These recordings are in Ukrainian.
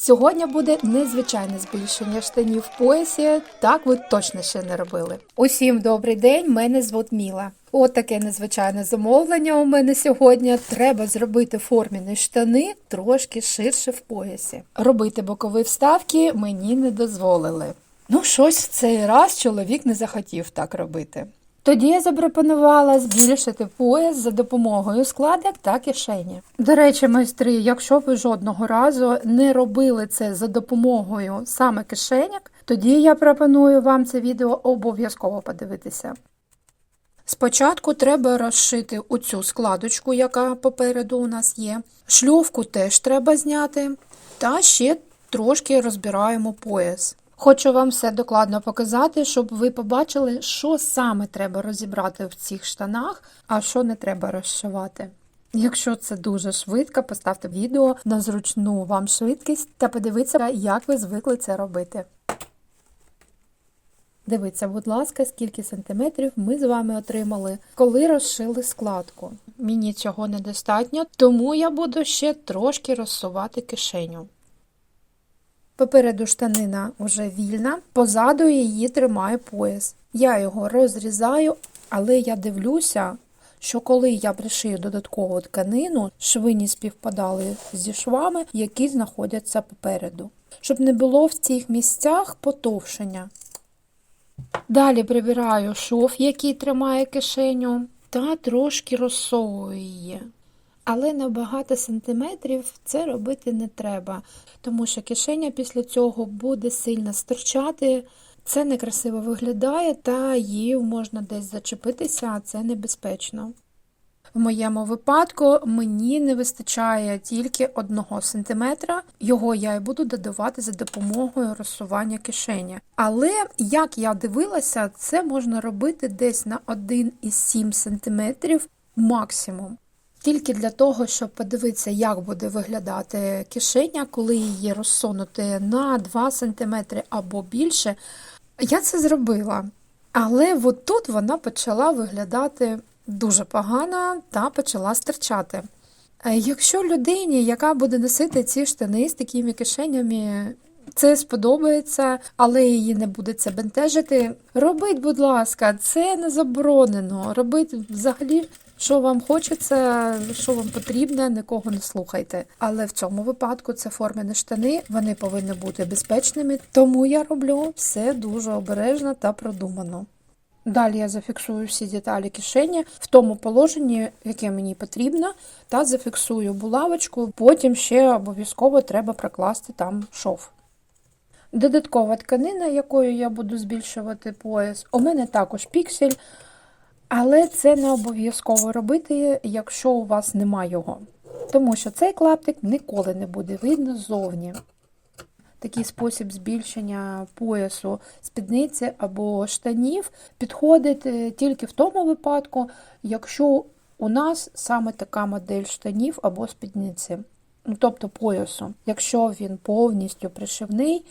Сьогодні буде незвичайне збільшення штанів в поясі. Так ви точно ще не робили. Усім добрий день, мене звуть Міла. От таке незвичайне замовлення у мене сьогодні. Треба зробити формені штани трошки ширше в поясі. Робити бокові вставки мені не дозволили. Ну, щось в цей раз чоловік не захотів так робити. Тоді я запропонувала збільшити пояс за допомогою складок та кишені. До речі, майстри, якщо ви жодного разу не робили це за допомогою саме кишенyak, тоді я пропоную вам це відео обов'язково подивитися. Спочатку треба розшити оцю складочку, яка попереду у нас є. Шльовку теж треба зняти, та ще трошки розбираємо пояс. Хочу вам все докладно показати, щоб ви побачили, що саме треба розібрати в цих штанах, а що не треба розшивати. Якщо це дуже швидко, поставте відео на зручну вам швидкість та подивіться, як ви звикли це робити. Дивіться, будь ласка, скільки сантиметрів ми з вами отримали, коли розшили складку. Мені цього недостатньо, тому я буду ще трошки розсувати кишеню. Попереду штанина вже вільна, позаду її тримає пояс. Я його розрізаю, але я дивлюся, що коли я пришию додаткову тканину, швині співпадали зі швами, які знаходяться попереду, щоб не було в цих місцях потовшення. Далі прибираю шов, який тримає кишеню, та трошки розсовую її. Але на багато сантиметрів це робити не треба, тому що кишеня після цього буде сильно стирчати. Це некрасиво виглядає, та її можна десь зачепитися, а це небезпечно. В моєму випадку мені не вистачає тільки одного сантиметра, його я і буду додавати за допомогою розсування кишені. Але, як я дивилася, це можна робити десь на 1,7 см максимум. Тільки для того, щоб подивитися, як буде виглядати кишеня, коли її розсунути на 2 см або більше, я це зробила. Але от тут вона почала виглядати дуже погано та почала стирчати. Е, Якщо людині, яка буде носити ці штани з такими кишенями, це сподобається, але її не буде це бентежити. Робіть, будь ласка, це не заборонено. Робіть взагалі, що вам хочеться, що вам потрібно, нікого не слухайте. Але в цьому випадку це формені штани, вони повинні бути безпечними, тому я роблю все дуже обережно та продумано. Далі я зафіксую всі деталі кишені в тому положенні, яке мені потрібно, та зафіксую булавочку, потім ще обов'язково треба прокласти там шов. Додаткова тканина, якою я буду збільшувати пояс, у мене також піксель, але це не обов'язково робити, якщо у вас немає його. Тому що цей клаптик ніколи не буде видно ззовні. Такий спосіб збільшення поясу спідниці або штанів підходить е, тільки в тому випадку, якщо у нас саме така модель штанів або спідниці, ну, тобто поясу. Якщо він повністю пришивний,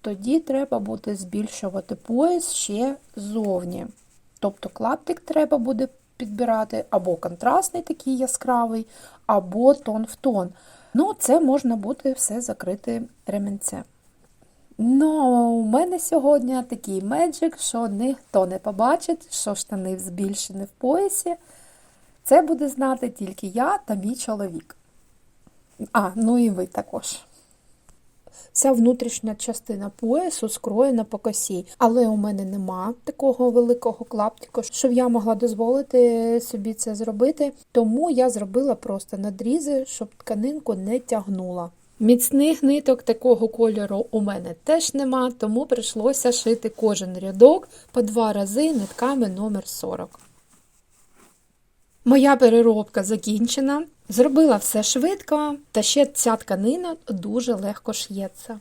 тоді треба буде збільшувати пояс ще ззовні. Тобто клаптик треба буде підбирати або контрастний такий яскравий, або тон в тон. Ну, це можна буде все закрити ремінцем. Ну, у мене сьогодні такий меджик, що ніхто не побачить, що штани збільшені в поясі. Це буде знати тільки я та мій чоловік. А, ну і ви також. Вся внутрішня частина поясу скроєна по косі, але у мене нема такого великого клаптику, щоб я могла дозволити собі це зробити. Тому я зробила просто надрізи, щоб тканинку не тягнула. Міцних ниток такого кольору у мене теж нема, тому прийшлося шити кожен рядок по два рази нитками номер 40. Моя переробка закінчена. Зробила все швидко, та ще ця тканина дуже легко ш'ється.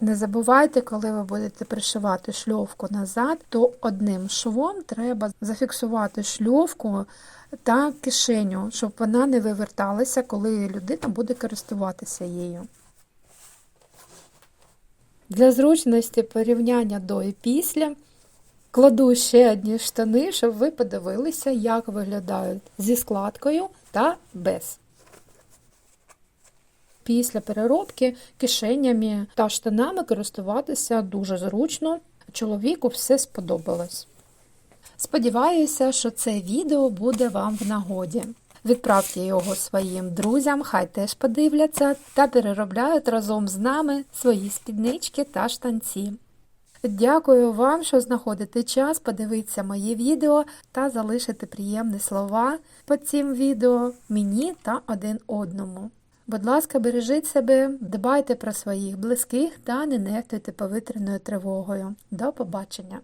Не забувайте, коли ви будете пришивати шльовку назад, то одним швом треба зафіксувати шльовку та кишеню, щоб вона не виверталася, коли людина буде користуватися її. Для зручності порівняння до і після кладу ще одні штани, щоб ви подивилися, як виглядають зі складкою та без. після переробки кишенями та штанами користуватися дуже зручно. Чоловіку все сподобалось. Сподіваюся, що це відео буде вам в нагоді. Відправте його своїм друзям, хай теж подивляться та переробляють разом з нами свої спіднички та штанці. Дякую вам, що знаходите час подивитися мої відео та залишити приємні слова під цим відео мені та один одному. Будь ласка, бережіть себе, дбайте про своїх близьких та не нехтуйте повітряною тривогою. До побачення!